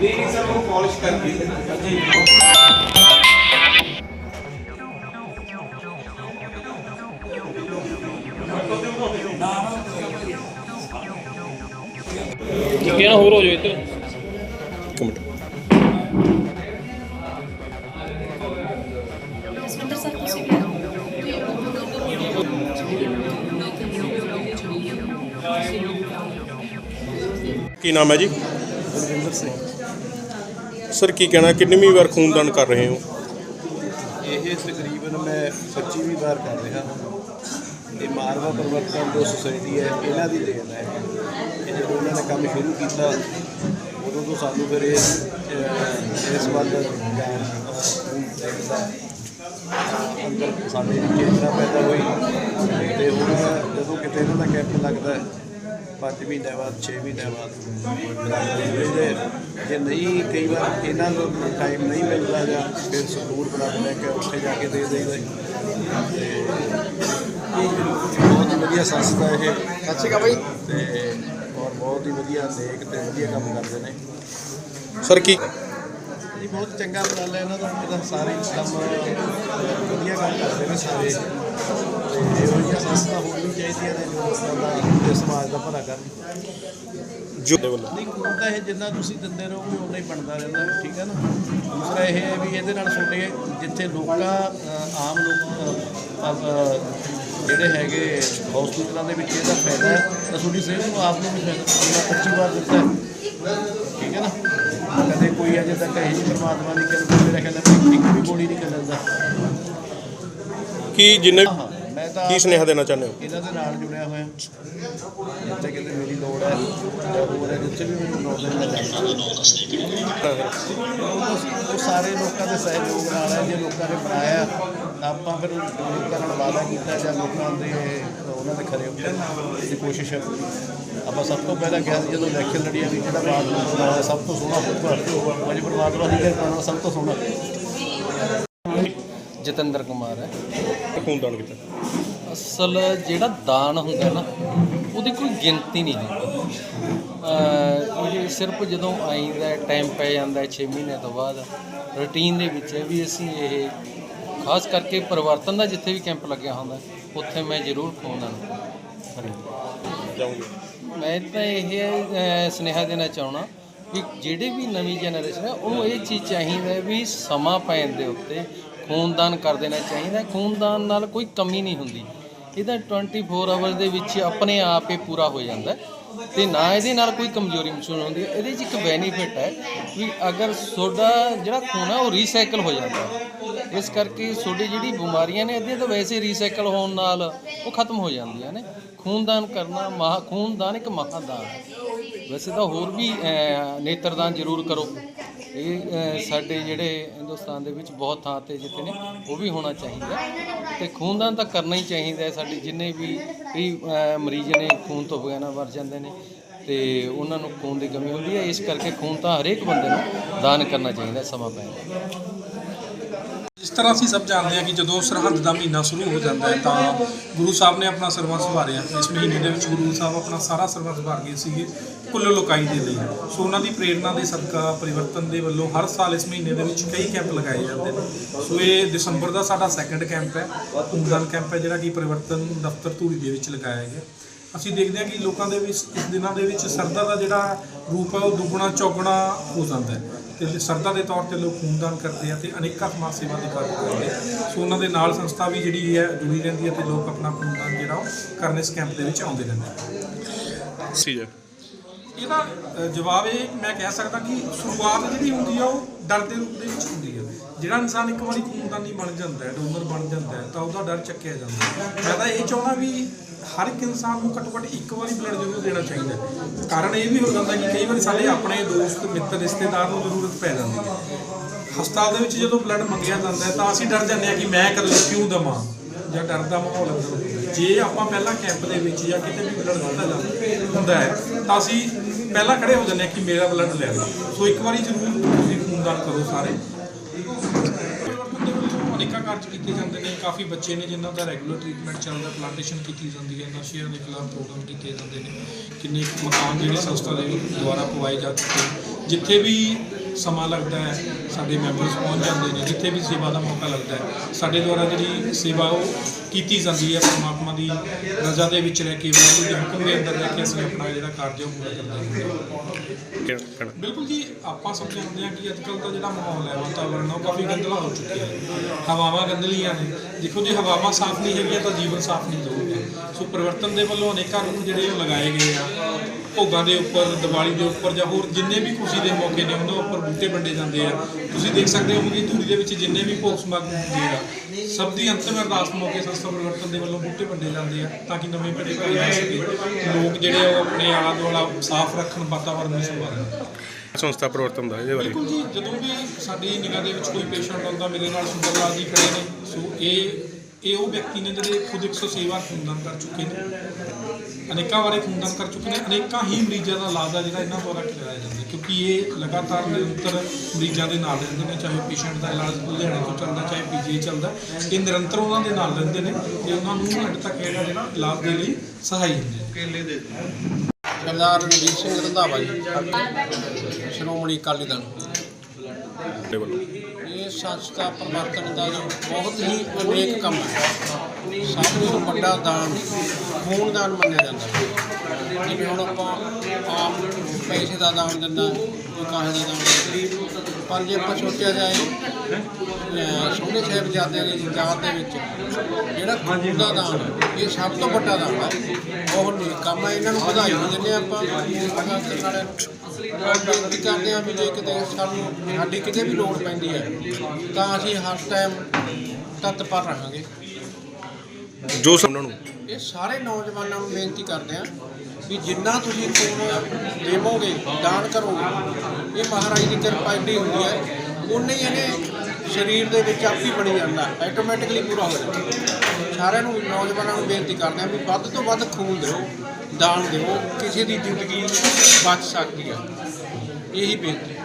ਨਹੀਂ ਸਰ ਉਹ ਪਾਲਿਸ਼ ਕਰਕੇ ਕਿਹਨਾਂ ਹੋਰ ਹੋ ਜਾਓ ਇੱਧਰ ਇੱਕ ਮਿੰਟ ਜਸਵਿੰਦਰ ਸਰ ਤੁਸੀਂ ਵੀ ਆਓ। ਕੀ ਨਾਮ ਹੈ ਜੀ? ਬਲਵਿੰਦਰ ਸਿੰਘ। ਸਰ ਕੀ ਕਹਿਣਾ? ਕਿੰਨੀ ਵਾਰ ਖੂਨਦਾਨ ਕਰ ਰਹੇ ਹੋ? ਇਹ ਤਕਰੀਬਨ ਮੈਂ 25ਵੀਂ ਵਾਰ ਕਰ ਰਿਹਾ ਹਾਂ। ਇਹ ਮਾਰਵਾ ਪਰਿਵਰਤਨ ਜੋ ਸੁਸਾਇਟੀ ਹੈ ਇਹਨਾਂ ਦੀ ਦੇਣ ਹੈ। ਇਹ ਜਦੋਂ ਇਹਨਾਂ ਨੇ ਕੰਮ ਸ਼ੁਰੂ ਕੀਤਾ ਉਦੋਂ ਤੋਂ ਸਾਨੂੰ ਫਿਰ ਇਹ ਇਸ ਵੱਲ ਅੰਦਰ ਸਾਡੇ ਚੇਤਨਾ ਪੈਦਾ ਹੋਈ। ਤੇ ਹੁਣ ਜਦੋਂ ਕਿਤੇ ਇਹਨਾਂ ਦਾ ਕੈਂਪ ਲੱਗਦਾ ਹੈ ਪੰਜ ਮਹੀਨੇ ਬਾਅਦ 6 ਮਹੀਨੇ ਬਾਅਦ ਜੇ ਨਹੀਂ ਕਈ ਵਾਰ ਇਹਨਾਂ ਨੂੰ ਟਾਈਮ ਨਹੀਂ ਮਿਲਦਾ ਜਾਂ ਫਿਰ ਸਕੂਲ ਬਰਾਬਰ ਲੈ ਕੇ ਉੱਥੇ ਜਾ ਕੇ ਦੇ ਦੇਈਦਾ। ਤੇ ਬਹੁਤ ਹੀ ਵਧੀਆ ਸੰਸਥਾ ਇਹ। ਅੱਛੀ ਕਾ ਬਾਈ। ਤੇ ਔਰ ਬਹੁਤ ਹੀ ਵਧੀਆ ਨੇਕ ਤੇ ਵਧੀਆ ਕੰਮ ਕਰਦੇ ਨੇ। ਸਰ ਕੀ ਜੀ ਬਹੁਤ ਚੰਗਾ ਉਪਰਾਲਾ ਇਹਨਾਂ ਦਾ ਇਹਦਾ ਸਾਰੇ ਕੰਮ ਵਧੀਆ ਕੰਮ ਕਰਦੇ ਨੇ ਸਾਰੇ ਤੇ ਇਹੋ ਜਿਹੀਆਂ ਸੰਸਥਾ ਹੋਣੀ ਚਾਹੀਦੀਆਂ ਨੇ ਜੋ ਲੋਕਾਂ ਦਾ ਤੇ ਸਮਾਜ ਦਾ ਭਲਾ ਕਰਨ ਜੋ ਨਹੀਂ ਤਾਂ ਇਹ ਜਿੰਨਾ ਤੁਸੀਂ ਦਿੰਦੇ ਰਹੋਗੇ ਉਨਾ ਹੀ ਬਣਦਾ ਰਹਿੰਦਾ ਠੀਕ ਹੈ ਨਾ ਦੂਸਰਾ ਇਹ ਹੈ ਵੀ ਇਹਦੇ ਨਾਲ ਤੁਹਾਡੇ ਜਿੱਥੇ ਲੋਕਾਂ ਆਮ ਲੋਕ ਜਿਹੜੇ ਹੈਗੇ ਹਸਪੀਟਲਾਂ ਦੇ ਵਿੱਚ ਇਹਦਾ ਫਾਇਦਾ ਹੈ ਤਾਂ ਤੁਹਾਡੀ ਸਿਹਤ ਨੂੰ ਆਪ ਨੂੰ ਵੀ ਫਾਇਦਾ 25 ਵਾਰ ਦਿੱਤਾ ਹੈ ਠੀਕ ਹੈ ਨਾ ਕਦੇ ਕੋਈ ਅਜੇ ਤੱਕ ਇਹ ਪਰਮਾਤਮਾ ਦੀ ਕਿਰਪਾ ਮੇਰਾ ਖਿਆਲ ਹੈ ਵੀ ਇੱਕ ਵੀ ਗੋਲੀ ਨਹੀਂ ਕੱਢਦਾ ਕੀ ਜਿੰਨੇ ਹਾਂ ਮੈਂ ਤਾਂ ਕੀ ਸੁਨੇਹਾ ਦੇਣਾ ਚਾਹੁੰਦੇ ਹੋ? ਇਹਨਾਂ ਦੇ ਨਾਲ ਜੁੜਿਆ ਹੋਇਆ। ਜਿੱਥੇ ਕਿਤੇ ਮੇਰੀ ਲੋੜ ਹੈ ਜਾਂ ਹੋਰ ਹੈ ਜਿੱਥੇ ਵੀ ਮੈਨੂੰ ਲੋੜ ਹੈ ਮੈਂ ਜਾਂਦਾ ਸਾਰੇ ਲੋਕਾਂ ਦੇ ਸਹਿਯੋਗ ਨਾਲ ਹੈ ਜੇ ਲੋਕਾਂ ਨੇ ਬਣਾਇਆ ਆਪਾਂ ਫਿਰ ਲੋਕਾਂ ਨਾਲ ਵਾਅਦਾ ਕੀਤਾ ਜਾਂ ਲੋਕਾਂ ਦੇ ਉਹਨਾਂ ਦੇ ਖਰੇ ਉਤਰਨ ਦੀ ਕੋਸ਼ਿਸ਼ ਆਪਾਂ ਸਭ ਤੋਂ ਪਹਿਲਾਂ ਕਿਹਾ ਸੀ ਜਦੋਂ ਇਲੈਕਸ਼ਨ ਲੜੀਆਂ ਵੀ ਜਿਹੜਾ ਵਾਰਡ ਨੂੰ ਸਭ ਤੋਂ ਸੋਹਣਾ ਹੋਊਗਾ। ਅੱਜ ਪਰਮਾਤਮਾ ਦੀ ਕਿਰਪਾ ਨਾਲ ਸਭ ਤੋਂ ਸੋਹਣਾ। ਜਤਿੰਦਰ ਕੁਮਾਰ ਹੈ। ਖੂਨਦਾਨ ਕੀਤਾ। ਅਸਲ ਜਿਹੜਾ ਦਾਨ ਹੁੰਦਾ ਨਾ ਉਹਦੀ ਕੋਈ ਗਿਣਤੀ ਨਹੀਂ ਅਹ ਇਹ ਸਿਰਫ ਜਦੋਂ ਆਈਦਾ ਟਾਈਮ ਪੈ ਜਾਂਦਾ 6 ਮਹੀਨੇ ਤੋਂ ਬਾਅਦ ਰੁਟੀਨ ਦੇ ਵਿੱਚ ਹੈ ਵੀ ਅਸੀਂ ਇਹ ਖਾਸ ਕਰਕੇ ਪਰਿਵਰਤਨ ਦਾ ਜਿੱਥੇ ਵੀ ਕੈਂਪ ਲੱਗਿਆ ਹੁੰਦਾ ਉੱਥੇ ਮੈਂ ਜ਼ਰੂਰ ਜਾਉਂਗੇ ਮੈਂ ਤਾਂ ਇਹ ਸੁਨੇਹਾ ਦੇਣਾ ਚਾਹਣਾ ਵੀ ਜਿਹੜੇ ਵੀ ਨਵੀਂ ਜਨਰੇਸ਼ਨ ਹੈ ਉਹਨੂੰ ਇਹ ਚੀਜ਼ ਚਾਹੀਦਾ ਹੈ ਵੀ ਸਮਾਂ ਪੈਣ ਦੇ ਉੱਤੇ ਖੂਨਦਾਨ ਕਰ ਦੇਣਾ ਚਾਹੀਦਾ। ਖੂਨਦਾਨ ਨਾਲ ਕੋਈ ਕਮੀ ਨਹੀਂ ਹੁੰਦੀ। ਇਹਦਾ 24 ਆਵਰ ਦੇ ਵਿੱਚ ਆਪਣੇ ਆਪ ਹੀ ਪੂਰਾ ਹੋ ਜਾਂਦਾ ਹੈ। ਤੇ ਨਾ ਇਹਦੇ ਨਾਲ ਕੋਈ ਕਮਜ਼ੋਰੀ ਮਹਿਸੂਸ ਹੁੰਦੀ ਹੈ। ਇਹਦੇ 'ਚ ਇੱਕ ਬੈਨੀਫਿਟ ਹੈ ਵੀ ਅਗਰ ਤੁਹਾਡਾ ਜਿਹੜਾ ਖੂਨ ਹੈ ਉਹ ਰੀਸਾਈਕਲ ਹੋ ਜਾਂਦਾ ਇਸ ਕਰਕੇ ਤੁਹਾਡੀ ਜਿਹੜੀ ਬਿਮਾਰੀਆਂ ਨੇ ਇਹਦੇ ਤਾਂ ਵੈਸੇ ਰੀਸਾਈਕਲ ਹੋਣ ਨਾਲ ਉਹ ਖਤਮ ਹੋ ਜਾਂਦੀਆਂ ਨੇ। ਖੂਨਦਾਨ ਕਰਨਾ ਮਹਾ ਖੂਨਦਾਨ ਇੱਕ ਮਹਾਦਾਨ ਹੈ। ਵੈਸੇ ਤਾਂ ਹੋਰ ਵੀ ਅਹ, ਨੇਤਰਦਾਨ ਜ਼ਰੂਰ ਕਰੋ। ਇਹ ਸਾਡੇ ਜਿਹੜੇ ਹਿੰਦੁਸਤਾਨ ਦੇ ਵਿੱਚ ਬਹੁਤ ਥਾਂ ਤੇ ਜਿੱਥੇ ਨੇ ਉਹ ਵੀ ਹੋਣਾ ਚਾਹੀਦਾ ਤੇ ਖੂਨਦਾਨ ਤਾਂ ਕਰਨਾ ਹੀ ਚਾਹੀਦਾ ਹੈ ਸਾਡੇ ਜਿੰਨੇ ਵੀ ਕਈ ਅਹ, ਮਰੀਜ਼ ਨੇ ਖੂਨ ਤੋਂ ਬਗੈਨਾ ਮਰ ਜਾਂਦੇ ਨੇ ਤੇ ਉਹਨਾਂ ਨੂੰ ਖੂਨ ਦੀ ਕਮੀ ਹੁੰਦੀ ਹੈ ਇਸ ਕਰਕੇ ਖੂਨ ਤਾਂ ਹਰੇਕ ਬੰਦੇ ਨੂੰ ਦਾਨ ਕਰਨਾ ਚਾਹੀਦਾ ਹੈ ਸਮਾਂ ਪੈਣ ਤਰ੍ਹਾਂ ਅਸੀਂ ਸਭ ਜਾਣਦੇ ਹਾਂ ਕਿ ਜਦੋਂ ਸਰਹੰਦ ਦਾ ਮਹੀਨਾ ਸ਼ੁਰੂ ਹੋ ਜਾਂਦਾ ਹੈ ਤਾਂ ਗੁਰੂ ਸਾਹਿਬ ਨੇ ਆਪਣਾ ਸਰਬੰਸ ਵਾਰਿਆ। ਇਸ ਮਹੀਨੇ ਦੇ ਵਿੱਚ ਗੁਰੂ ਸਾਹਿਬ ਆਪਣਾ ਸਾਰਾ ਸਰਬੰਸ ਵਾਰ ਗਏ ਸੀਗੇ ਕੁੱਲ ਲੋਕਾਈ ਦੇ ਲਈ। ਸੋ ਉਹਨਾਂ ਦੀ ਪ੍ਰੇਰਣਾ ਦੇ ਸਦਕਾ ਪਰਿਵਰਤਨ ਦੇ ਵੱਲੋਂ ਹਰ ਸਾਲ ਇਸ ਮਹੀਨੇ ਦੇ ਵਿੱਚ ਕਈ ਕੈਂਪ ਲਗਾਏ ਜਾਂਦੇ ਨੇ। ਸੋ ਇਹ ਦਸੰਬਰ ਦਾ ਸਾਡਾ ਸੈਕੰਡ ਕੈਂਪ ਹੈ। ਖੂਨਦਾਨ ਕੈਂਪ ਹੈ ਜਿਹੜਾ ਕਿ ਪਰਿਵਰਤਨ ਦਫ਼ਤਰ ਧੂਰੀ ਦੇ ਵਿੱਚ ਲਗਾਇਆ ਗਿਆ। ਅਸੀਂ ਦੇਖਦੇ ਹਾਂ ਕਿ ਲੋਕਾਂ ਦੇ ਵਿੱਚ ਇਸ ਦਿਨਾਂ ਦੇ ਵਿੱਚ ਸਰਦਾ ਦਾ ਜਿਹੜਾ ਰੂਪ ਹੈ ਉਹ ਦੁੱਗਣਾ ਚੌਗਣਾ ਹੋ ਜਾਂਦਾ ਹੈ। ਤੇ ਸਰਦਾ ਦੇ ਤੌਰ ਤੇ ਲੋਕ ਖੂਨਦਾਨ ਕਰਦੇ ਆ ਤੇ ਅਨੇਕਾਂ ਸਮਾਜ ਸੇਵਾ ਦੇ ਕਾਰਜ ਕਰਦੇ ਆ। ਸੋ ਉਹਨਾਂ ਦੇ ਨਾਲ ਸੰਸਥਾ ਵੀ ਜਿਹੜੀ ਹੈ ਜੁੜੀ ਰਹਿੰਦੀ ਹੈ ਤੇ ਲੋਕ ਆਪਣਾ ਖੂਨਦਾਨ ਜਿਹੜਾ ਉਹ ਕਰਨ ਇਸ ਕੈਂਪ ਦੇ ਵਿੱਚ ਆਉਂਦੇ ਰਹਿੰਦੇ ਆ। ਸੀ ਜੀ। ਇਹਦਾ ਜਵਾਬ ਇਹ ਮੈਂ ਕਹਿ ਸਕਦਾ ਕਿ ਸ਼ੁਰੂਆਤ ਜਿਹੜੀ ਹੁੰਦੀ ਆ ਉਹ ਡਰ ਦੇ ਰੂਪ ਦੇ ਵਿੱਚ ਹੁੰਦੀ ਆ। ਜਿਹੜਾ ਇਨਸਾਨ ਇੱਕ ਵਾਰੀ ਖੂਨਦਾਨੀ ਬਣ ਜਾਂਦਾ ਹੈ ਡੋਨਰ ਬਣ ਜਾਂਦਾ ਹੈ ਤਾਂ ਉਹਦਾ ਡਰ ਚੱਕਿਆ ਜਾਂਦਾ ਹੈ। ਮੈਂ ਤਾਂ ਇਹ ਚਾਹੁੰਦਾ ਵੀ ਹਰ ਇੱਕ ਇਨਸਾਨ ਨੂੰ ਘੱਟੋ ਘੱਟ ਇੱਕ ਵਾਰੀ ਬਲੱਡ ਜ਼ਰੂਰ ਦੇਣਾ ਚਾਹੀਦਾ ਹੈ। ਕਾਰਨ ਇਹ ਵੀ ਹੋ ਜਾਂਦਾ ਕਿ ਕਈ ਵਾਰੀ ਸਾਡੇ ਆਪਣੇ ਦੋਸਤ, ਮਿੱਤਰ, ਰਿਸ਼ਤੇਦਾਰ ਨੂੰ ਜ਼ਰੂਰਤ ਪੈ ਜਾਂਦੀ ਹੈ। ਹਸਪਤਾਲ ਦੇ ਵਿੱਚ ਜਦੋਂ ਬਲੱਡ ਮੰਗਿਆ ਜਾਂਦਾ ਹੈ ਤਾਂ ਅਸੀਂ ਡਰ ਜਾਂਦੇ ਹਾਂ ਕਿ ਮੈਂ ਕਦੋਂ ਕਿਉਂ ਦਵਾਂ ਜਾਂ ਡਰ ਦਾ ਮਾਹੌਲ ਅੰਦਰ ਹੁੰਦਾ ਹੈ। ਜੇ ਆਪਾਂ ਪਹਿਲਾਂ ਕੈਂਪ ਦੇ ਵਿੱਚ ਜਾਂ ਕਿਤੇ ਵੀ ਬਲੱਡ ਦਿੱਤਾ ਜਾਂਦਾ ਹੁੰਦਾ ਹੈ, ਤਾਂ ਅਸੀਂ ਪਹਿਲਾਂ ਖੜੇ ਹੋ ਜਾਂਦੇ ਹਾਂ ਕਿ ਮੇਰਾ ਬਲੱਡ ਲੈ ਲਓ। ਸੋ ਇੱਕ ਵਾਰੀ ਜ਼ਰੂਰ ਤੁਸੀਂ ਖੂਨਦਾਨ ਕਰੋ ਸਾਰੇ। ਦੇ ਅਨੇਕਾਂ ਕਾਰਜ ਕੀਤੇ ਜਾਂਦੇ ਨੇ, ਕਾਫੀ ਬੱਚੇ ਨੇ ਜਿਨ੍ਹਾਂ ਦਾ ਰੈਗੂਲਰ ਟ੍ਰੀਟਮੈਂਟ ਚੱਲਦਾ ਪਲਾਂਟੇਸ਼ਨ ਕੀਤੀ ਜਾਂਦੀ ਹੈ, ਨਸ਼ਿਆਂ ਦੇ ਖਿਲਾਫ ਪ੍ਰੋਗਰਾਮ ਕੀਤੇ ਜਾਂਦੇ ਨੇ, ਕਿੰਨੇ ਕੁ ਮਕਾਨ ਜਿਹੜੀ ਸੰਸਥਾ ਦੇ ਦੁਆਰਾ ਪਵਾਏ ਜਾ ਚੁੱਕੇ ਹਨ। ਜਿੱਥੇ ਵੀ ਸਮਾਂ ਲੱਗਦਾ ਹੈ ਸਾਡੇ ਮੈਂਬਰਸ ਪਹੁੰਚ ਜਾਂਦੇ ਨੇ ਜਿੱਥੇ ਵੀ ਸੇਵਾ ਦਾ ਮੌਕਾ ਲੱਗਦਾ ਹੈ। ਸਾਡੇ ਦੁਆਰਾ ਜਿਹੜੀ ਸੇਵਾ ਉਹ ਕੀਤੀ ਜਾਂਦੀ ਹੈ ਪਰਮਾਤਮਾ ਦੀ ਰਜ਼ਾ ਦੇ ਵਿੱਚ ਰਹਿ ਕੇ ਵਾਹਿਗੁਰੂ ਦੇ ਹੁਕਮ ਦੇ ਅੰਦਰ ਰਹਿ ਕੇ ਅਸੀਂ ਆਪਣਾ ਜਿਹੜਾ ਕਾਰਜ ਉਹ ਪੂਰਾ ਕਰਦੇ ਹਾਂ। ਬਿਲਕੁਲ ਜੀ ਆਪਾਂ ਸਮਝਦੇ ਹਾਂ ਕਿ ਅੱਜ ਕੱਲ੍ਹ ਦਾ ਜਿਹੜਾ ਮਾਹੌਲ ਹੈ ਵਾਤਾਵਰਨ ਉਹ ਕਾਫੀ ਗੰਦਲਾ ਹੋ ਚੁੱਕਿਆ ਹੈ। ਹਵਾਵਾਂ ਗੰਦਲੀਆਂ ਨੇ। ਦੇਖੋ ਜੇ ਹਵਾਵਾਂ ਸਾਫ਼ ਨਹੀਂ ਹੈਗੀਆਂ ਤਾਂ ਜੀਵਨ ਸਾਫ਼ ਨਹੀਂ ਰਹੂਗਾ ਸੋ ਪਰਿਵਰਤਨ ਦੇ ਵੱਲੋਂ ਅਨੇਕਾਂ ਰੁੱਖ ਜਿਹੜੇ ਉਹ ਲਗਾਏ ਗਏ ਆ। ਭੋਗਾਂ ਦੇ ਉੱਪਰ ਦੀਵਾਲੀ ਦੇ ਉੱਪਰ ਜਾਂ ਹੋਰ ਜਿੰਨੇ ਵੀ ਖੁਸ਼ੀ ਦੇ ਮੌਕੇ ਨੇ ਉਹਨਾਂ ਉੱਪਰ ਬੂਟੇ ਵੰਡੇ ਜਾਂਦੇ ਆ। ਤੁਸੀਂ ਦੇਖ ਸਕਦੇ ਹੋ ਕਿ ਧੂਰੀ ਦੇ ਵਿੱਚ ਜਿੰਨੇ ਵੀ ਭੋਗ ਸਮਾਗਮ ਹੁੰਦੇ ਆ ਸਭ ਦੀ ਅੰਤਿਮ ਅਰਦਾਸ ਮੌਕੇ ਸੰਸਥਾ ਪਰਿਵਰਤਨ ਦੇ ਵੱਲੋਂ ਬੂਟੇ ਵੰਡੇ ਜਾਂਦੇ ਆ ਤਾਂ ਕਿ ਨਵੀਂ ਪੀੜ੍ਹੀ ਕੋਲ ਜਾ ਸਕੇ। ਲੋਕ ਜਿਹੜੇ ਆ ਉਹ ਆਪਣੇ ਆਲਾ ਦੁਆਲਾ ਸਾਫ਼ ਰੱਖਣ ਵਾਤਾਵਰਨ ਨੂੰ ਸੰਭਾਲਣ। ਸੰਸਥਾ ਪ੍ਰਵਰਤਨ ਦਾ ਇਹਦੇ ਬਾਰੇ। ਬਿਲਕੁਲ ਜੀ ਜਦੋਂ ਵੀ ਸਾਡੀ ਨਿਗਾਹ ਦੇ ਵਿੱਚ ਕੋਈ ਪੇਸ਼ੈਂਟ ਆਉਂਦਾ ਮੇਰੇ ਨਾਲ ਸੁੰਦਰ ਲਾਲ ਜੀ ਖੜੇ ਨੇ। ਸੋ ਇਹ ਇਹ ਉਹ ਵਿਅਕਤੀ ਨੇ ਜਿਹੜੇ ਖੁਦ 106 ਵਾਰ ਖੂਨਦਾਨ ਕਰ ਚੁੱਕੇ ਨੇ। ਅਨੇਕਾਂ ਵਾਰੇ ਖੂਨਦਾਨ ਕਰ ਚੁੱਕੇ ਨੇ ਅਨੇਕਾਂ ਹੀ ਮਰੀਜ਼ਾਂ ਦਾ ਇਲਾਜ ਆ ਜਿਹੜਾ ਇਹਨਾਂ ਦੁਆਰਾ ਕਰਵਾਇਆ ਜਾਂਦਾ ਹੈ ਕਿਉਂਕਿ ਇਹ ਲਗਾਤਾਰ ਨਿਰੰਤਰ ਮਰੀਜ਼ਾਂ ਦੇ ਨਾਲ ਰਹਿੰਦੇ ਨੇ ਚਾਹੇ ਪੇਸ਼ੈਂਟ ਦਾ ਇਲਾਜ ਲੁਧਿਆਣੇ ਤੋਂ ਚੱਲਦਾ ਚਾਹੇ ਪੀਜੀ ਚੱਲਦਾ ਇਹ ਨਿਰੰਤਰ ਉਹਨਾਂ ਦੇ ਨਾਲ ਰਹਿੰਦੇ ਨੇ ਤੇ ਉਹਨਾਂ ਨੂੰ ਅੰਤ ਤੱਕ ਇਹਦਾ ਜਿਹੜਾ ਇਲਾਜ ਦੇ ਲਈ ਸਹਾਈ ਹੁੰਦੇ ਨੇ। ਸਰਦਾਰ ਰਣਜੀਤ ਸਿੰਘ ਰੰਧਾਵਾ ਜੀ ਸ਼੍ਰੋਮਣੀ ਅਕਾਲੀ ਦਲ। ਦੇ ਵੱਲੋਂ ਇਹ ਸੰਸਥਾ ਪ੍ਰਵਰਤਨ ਦਾ ਜੋ ਬਹੁਤ ਹੀ ਅਨੇਕ ਕੰਮ ਹੈ। ਸਭ ਤੋਂ ਵੱਡਾ ਦਾਨ ਖੂਨ ਦਾਨ ਮੰਨਿਆ ਜਾਂਦਾ ਹੈ ਜਿਵੇਂ ਹੁਣ ਆਪਾਂ ਆਮ ਪੈਸੇ ਦਾ ਦਾਨ ਦਿੰਦਾ ਕੋਈ ਕਾਹੇ ਦਾ ਦਾਨ ਦਿੰਦਾ ਪਰ ਜੇ ਆਪਾਂ ਸੋਚਿਆ ਜਾਏ ਅਹ ਸੋਹਣੇ ਸਾਹਿਬਜ਼ਾਦਿਆਂ ਦੀ ਯਾਦ ਦੇ ਵਿੱਚ ਜਿਹੜਾ ਖੂਨ ਦਾ ਦਾਨ ਹੈ, ਇਹ ਸਭ ਤੋਂ ਵੱਡਾ ਦਾਨ ਹੈ। ਉਹ ਨੇਕ ਕੰਮ ਹੈ ਇਹਨਾਂ ਨੂੰ ਵਧਾਈ ਵੀ ਦਿੰਦੇ ਹਾਂ ਆਪਾਂ। ਪ੍ਰਵਰਤਨ ਵਾਲਿਆਂ ਬੇਨਤੀ ਕਰਦੇ ਹਾਂ ਵੀ ਜੇ ਕਿਤੇ ਸਾਨੂੰ ਸਾਡੀ ਕਿਤੇ ਵੀ ਲੋੜ ਪੈਂਦੀ ਹੈ ਤਾਂ ਅਸੀਂ ਹਰ ਟਾਈਮ ਤਤਪਰ ਰਹਾਂਗੇ। ਜੋ ਸਭ ਉਹਨਾਂ ਨੂੰ। ਇਹ ਸਾਰੇ ਨੌਜਵਾਨਾਂ ਨੂੰ ਬੇਨਤੀ ਕਰਦੇ ਹਾਂ ਵੀ ਜਿੰਨਾ ਤੁਸੀਂ ਖੂਨ ਦੇਵੋਗੇ, ਦਾਨ ਕਰੋਗੇ, ਇਹ ਮਹਾਰਾਜ ਦੀ ਕਿਰਪਾ ਇੰਨੀ ਹੁੰਦੀ ਹੈ ਉਨੇ ਹੀ ਇਹਨੇ ਸਰੀਰ ਦੇ ਵਿੱਚ ਆਪ ਹੀ ਬਣੀ ਜਾਂਦਾ ਆਟੋਮੈਟਿਕਲੀ ਪੂਰਾ ਹੋ ਜਾਂਦਾ। ਸਾਰਿਆਂ ਨੂੰ, ਨੌਜਵਾਨਾਂ ਨੂੰ ਬੇਨਤੀ ਕਰਦੇ ਹਾਂ ਵੀ ਵੱਧ ਤੋਂ ਵੱਧ ਖੂਨ ਦਿਓ, ਦਾਨ ਦਿਓ, ਕਿਸੇ ਦੀ ਜ਼ਿੰਦਗੀ ਬਚ ਸਕਦੀ ਹੈ। ਇਹੀ ਬੇਨਤੀ।